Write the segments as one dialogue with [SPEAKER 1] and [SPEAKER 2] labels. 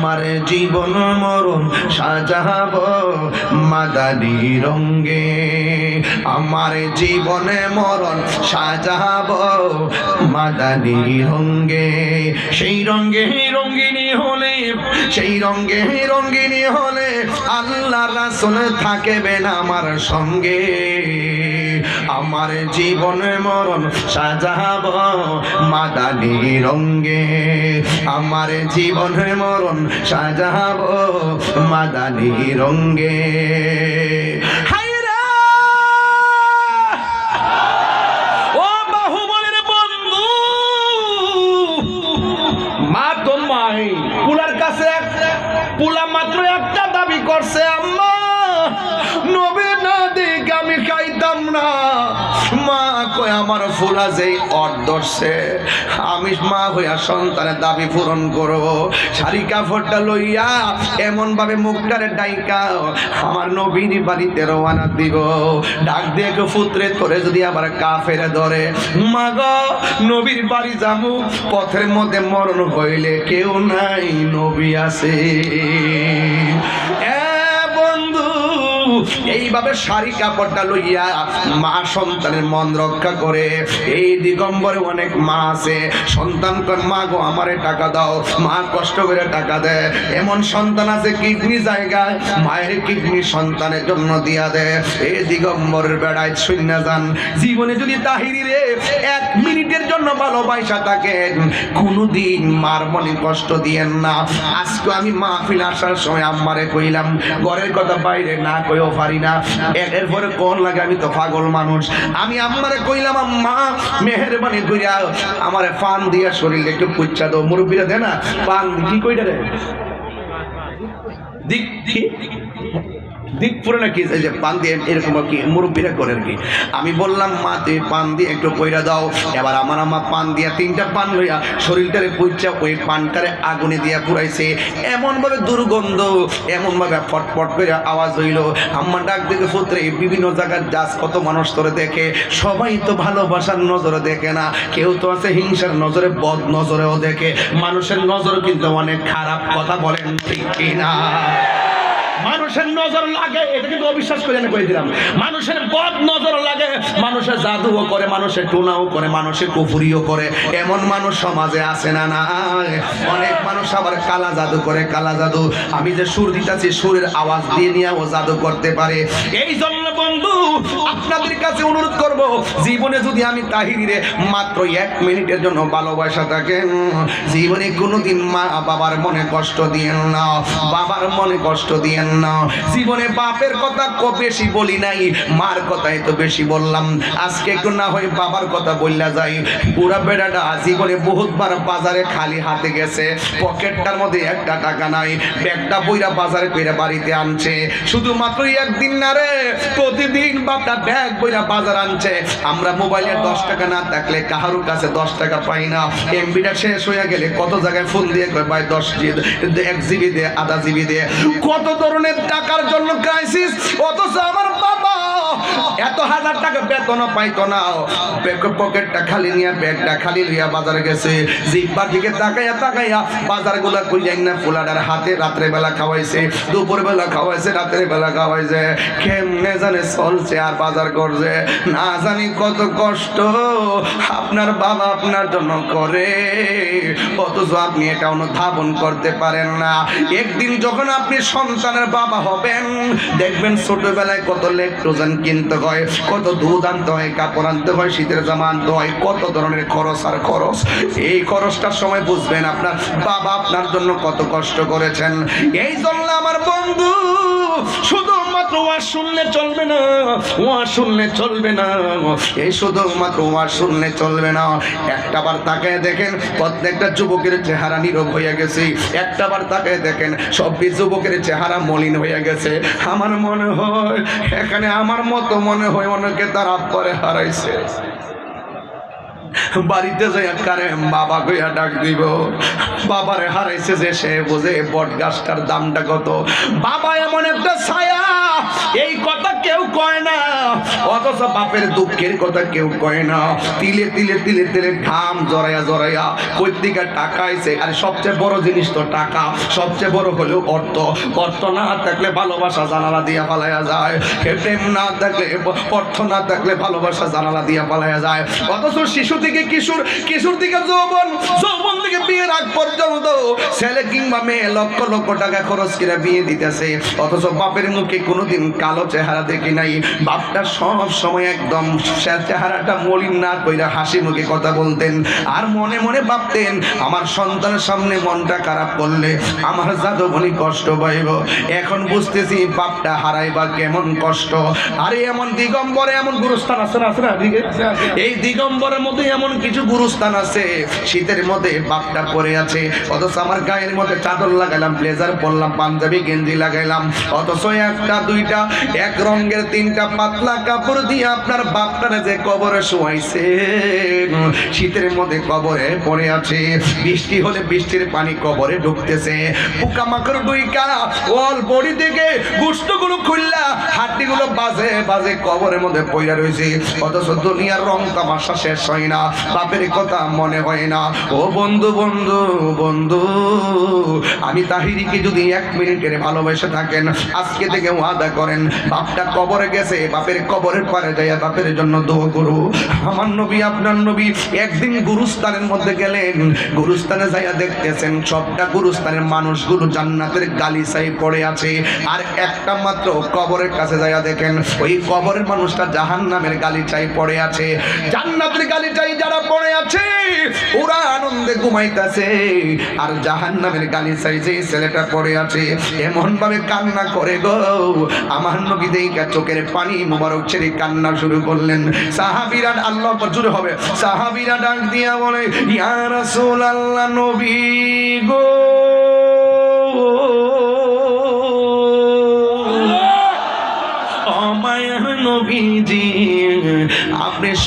[SPEAKER 1] আমার জীবন মরণ সাজাব মাদানি রঙ্গে আমার জীবনে মরণ সাজাব মাদানি রঙ্গে সেই রঙ্গে রঙ্গিনী হলে সেই রঙ্গে রঙ্গিনী হলে আল্লাহ রাসুল থাকবেন আমার সঙ্গে। আমার জীবনে মরণ সাজাব মাদানি রঙ্গে আমার জীবনে মরণ সাজাব মাদানি রঙ্গে
[SPEAKER 2] মাত্র একটা দাবি করছে আম্মা নবী না দিক আমি খাইতাম না।
[SPEAKER 1] মা কয়, আমার ফুলা যেই অর্ধর্ষে আমি মা হইয়া সন্তানের দাবি পূরণ করব। শাড়ি কাপড়টা লইয়া এমন ভাবে মুখটারে ডাইকা আমার নবীর বাড়িতে রওনা দিব। ডাক দিয়ে কেউ পুত্রে তোরে যদি আবার কাফেরে ধরে। মা গো, নবীর বাড়ি যাব, পথের মধ্যে মরণ হইলে কেউ নাই, নবী আছে। এইভাবে শাড়ি কাপড়টা লইয়া মা সন্তানের মন রক্ষা করে। এই দিগম্বরে অনেক মা আছে। সন্তান মা গো, আমারে টাকা দাও। মা কষ্ট করে টাকা দেয়। এমন সন্তান আছে কিডনি জায়গায়, মায়ের কিডনি সন্তানের জন্য দিয়া দেয়। এই দিগম্বরের বেড়ায় শূন্য যান। জীবনে যদি তাহিরি রে, এক মিনিটের জন্য ভালোবাসা থাকেন, কোনোদিন মার মনে কষ্ট দিয়েন না। আজকে আমি মাহফিল আসার সময় আম্মারে কইলাম, ঘরের কথা বাইরে না কইও পারি না। এ- এরপরে কোন লাগে আমি তো পাগল মানুষ। আমি আম্মারে কইলাম, আম্মা, মেহরবানি কইরা আমারে পান দিয়া শরীরে একটু পুচ্ছা দাও। মুরব্বীরা দে না, পান কি কইটা রে দিক দিক পুরো নাকি যে পান দিয়ে এরকম আর কি মুরব্বীরা করে আর কি আমি বললাম, মা, তুমি পান দিয়ে একটু কইরা দাও। এবার আমার আম্মা পান দিয়া তিনটা পান লইয়া শরীরটারে পুইচা ওই পানটারে আগুনে দিয়া পুরাইছে এমন ভাবে দুর্গন্ধ, এমন ভাবে ফটফট করে আওয়াজ হইল। আম্মা ডাক দেখে পুত্রে বিভিন্ন জায়গার যাস কত মানুষ তোরে দেখে। সবাই তো ভালোবাসার নজরে দেখে না। কেউ তো আছে হিংসার নজরে, বদ নজরেও দেখে। মানুষের নজর কিন্তু অনেক খারাপ, কথা বলেন ঠিক কিনা?
[SPEAKER 2] মানুষের নজর লাগে, এটা কিন্তু অবিশ্বাস করে আমি কয়ে দিলাম। মানুষের বদ নজর লাগে,
[SPEAKER 1] মানুষের জাদুও করে, মানুষের টোনাও করে, মানুষের কুফুরিও করে। এমন মানুষ সমাজে আছে না না অনেক মানুষ আবার কালা জাদু করে, কালা জাদু। আমি যে সুর দিতেছি, সুরের আওয়াজ দিয়ে নিয়ে ও জাদু করতে পারে। এই জন্য বন্ধু, আপনাদের কাছে অনুরোধ করব। জীবনে যদি আমি তাহিরিরে মাত্র এক মিনিটের জন্য ভালোবাসা থাকেন জীবনে কোনোদিন মা বাবার মনে কষ্ট দিয়েন না, বাবার মনে কষ্ট দিয়েন না। জীবনে বাপের কথা ক- বেশি বলি নাই, মার কথাই তো বেশি বললাম। আজকে একটু না হয় বাবার কথা বললা যাই। পুরা বেড়াটা জীবনে বহুতবার বাজারে খালি হাতে গেছে। পকেটটার মধ্যে একটা টাকা নাই, ব্যাগটা বইরা বাজারে কইরা বাড়িতে আনছে। শুধুমাত্র একদিন না রে, প্রতিদিন বাপটা ব্যাগ বইরা বাজার আনছে। আমরা মোবাইলে দশ টাকা না থাকলে কাহারুর কাছে দশ টাকা পাই না। এমবিটা শেষ হয়ে গেলে কত জায়গায় ফোন দিয়ে কয়, ভাই, দশ জি এক জিবি দিয়ে আধা জিবি দিয়ে কত ধরনের টাকার জন্য ক্রাইসিস অথচ আমার বাবা এত হাজার টাকা বেতনও পাইতো না। পকেটটা খালি নিয়ে, ব্যাগটা খালি লিয়া বাজার গেছে। জিব্বার দিকে তাকাইয়া তাকাইয়া বাজারগুলা কইলেন না, ফুলাডার হাতে রাত্রে বেলা খাওয়াইছে, দুপুর বেলা খাওয়াইছে, রাত্রে বেলা খাওয়াইছে। কেমনে জানে চলছে আর বাজার করছে? না জানি কত কষ্ট আপনার বাবা আপনার জন্য করে। অথচ আপনি এটা অনুধাবন করতে পারেন না। একদিন যখন আপনি সন্তানের বাবা হবেন, দেখবেন ছোটবেলায় কত লেকটোজেন কিনতে হয় কত দুধ আনতে হয়, কাপড় আনতে হয়, শীতের জামা আনতে হয়, কত ধরনের খরচ আর খরচ? এই খরচটার সময় বুঝবেন আপনার বাবা আপনার জন্য কত কষ্ট করেছেন। এই জন্য আমার বন্ধু শুধুমাত্র ওয়াজ শুনলে চলবে না শুনলে চলবে না। এই শুধুমাত্র শুনলে চলবে না। একটা বার দেখেন, প্রত্যেকটা যুবকের চেহারা নীরব হয়ে গেছে। একটা বার দেখেন সব যুবকের চেহারা মলিন হয়ে গেছে। আমার মনে হয়, এখানে আমার মতো মনে হয় অনেকে তার হারাইছে। বাড়িতে যাই কারে বাবা কইয়া ডাক দিব। বাবারে হারাইছে যে সে বোঝে বট গাছটার দামটা কত। বাবা এমন একটা ছায়া
[SPEAKER 2] এই কথা কেউ কয় না।
[SPEAKER 1] অথচ বাপের দুঃখের কথা কেউ কয় না। তিলে তিলে তিলে তিলে ঘাম জড়াইয়া জড়াইয়া কৈতিকা টাকা আইছে। আর সবচেয়ে বড় জিনিস তো টাকা। সবচেয়ে বড় হলো অর্থ। অর্থ না থাকলে ভালোবাসা জানালা দিয়া পালাইয়া যায়। হে প্রেম না থাকলে, অর্থ না থাকলে ভালোবাসা জানালা দিয়া পালাইয়া যায়। অথচ শিশু থেকে কিশোর কিশোর থেকে যৌবন যৌবন থেকে বিয়ের আগ পর্যন্ত ছেলে কিংবা মেয়ে লক্ষ লক্ষ টাকা খরচ করে বিয়ে দিতেছে। অথচ বাপের মুখে কোনোদিন কালো চেহারা দেখি নাই। বাপটা সব সময় একদম চেহারাটা মলিন না কইরা হাসি মুখে কথা বলতেন। আর মনে মনে ভাবতেন আমার সন্তানের সামনে মনটা খারাপ করলে আমার জাদবনি কষ্ট পাইব। এখন বুঝতেছি বাপটা হারাইবা কেমন কষ্ট। আরে এমন দিগম্বরে এমন গুরুস্থান আছে না আছে না এই দিগম্বরের মধ্যে এমন কিছু গুরুস্থান আছে শীতের মধ্যে বাপটা পরে আছে। অথচ আমার গায়ের মধ্যে চাদর লাগাইলাম ব্লেজার পরলাম পাঞ্জাবি গেঞ্জি লাগাইলাম। অথচ একটা দুইটা, এক রঙের তিনটা, পাতলা কাপড় দিয়ে আপনার বাপটারে যে কবরে শোয়াইছে। শীতের মধ্যে কবরে পড়ে আছে। বৃষ্টি হলে বৃষ্টির পানি কবরে ঢুকতেছে। পোকামাকড় ডুইকা অল বডি থেকে গুষ্টগুলো খুললা, হাড্ডিগুলো বাজে বাজে কবরের মধ্যে পইরা রয়েছে অথচ দুনিয়ার রং তামাশা শেষ হয় না। বাপের কথা মনে হয় না। ও বন্ধু বন্ধু বন্ধু, আমি তাহিরিকে যদি এক মিনিটের ভালোবেসে থাকেন, আজকে থেকে ওয়াদা করেন, বাপটা কবরে গেছে, বাপের কবরের পারে যাইয়া বাপের জন্য দোয়া করু। আমার নবী, আপনার নবী একদিন গুরুস্থানের মধ্যে গেলেন, গুরুস্থানে যাইয়া দেখতেছেন, সবটা গুরুস্থানের মানুষগুলো জান্নাতের গালিচাই পড়ে আছে। আর একটা মাত্র কবরের কাছে যাইয়া দেখেন, ওই কবরের মানুষটা জাহান নামের গালিচাই পড়ে আছে। জান্নাতের গালিচাই যারা পড়ে আছে, ওরা আনন্দে ঘুমাইতেছে। আর জাহান নামের গালিচাই যে ছেলেটা পড়ে আছে এমন ভাবে কান্না করে গো। আমার নবী দেখা চোখের পানি মোবারক ছেড়ে কান্না শুরু করলেন। সাহাবিরা আল্লাহ জুড়ে হবে। সাহাবিরা ডাক দিয়া বলে, ইয়া রাসূলুল্লাহ, নবী গো।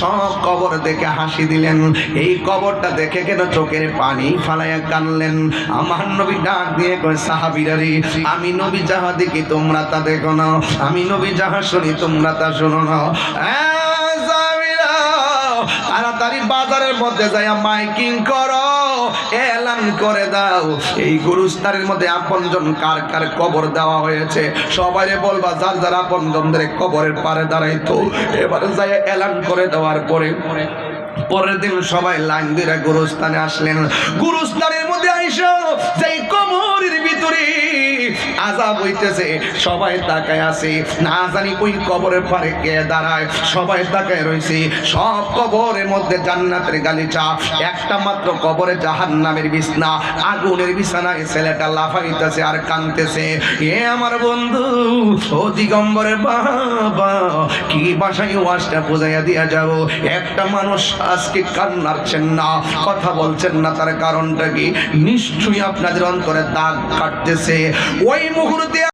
[SPEAKER 1] সব কবর দেখে হাসি দিলেন। এই কবরটা দেখে কেন চোখের পানি ফালাইয়া কানলেন? আমার নবী ডাক দিয়ে কয় সাহাবিরারি আমি নবী যাহা দেখি তোমরা তা দেখো না। আমি নবী যাহা শুনি তোমরা তা শোনো না। তাড়াতাড়ি বাজারের মধ্যে যাইয়া মাইকিং করো। এলান করে দাও। এই গুরুস্তারের মধ্যে আপনজন কার কার কবর দেওয়া হয়েছে? সবাই বলবা, যার যার আপনজনদের কবরের পারে দাঁড়াইতো। এবার যাই এলান করে দেওয়ার পরে পরের দিন সবাই লাইন দিয়ে গুরুস্থানে আসলেন। গুরুস্থানের মধ্যে আইসো, যেই কবরের ভিতরে আজাব হইতেছে। সবাই তাকায় আছে। না জানি ওই কবরের পারে কে দাঁড়ায়। সবাই তাকায় রয়েছে সব কবরের মধ্যে জান্নাতের গালিচা। একটা মাত্র কবরে জাহান নামের বিছনা। আগুনের বিছানায় ছেলেটা লাফাইতেছে আর কানতেছে এ আমার বন্ধু, ও দিগম্বরের বাবা, কি বাসায় ওয়াজটা বোঝাইয়া দিয়া যাব একটা মানুষ আজকে কান্নারছেন না। কথা বলছেন না, তার কারণটা কি? নিশ্চয়ই আপনাদের অন্তরে দাগ কাটতেছে। ওই মুহূর্তে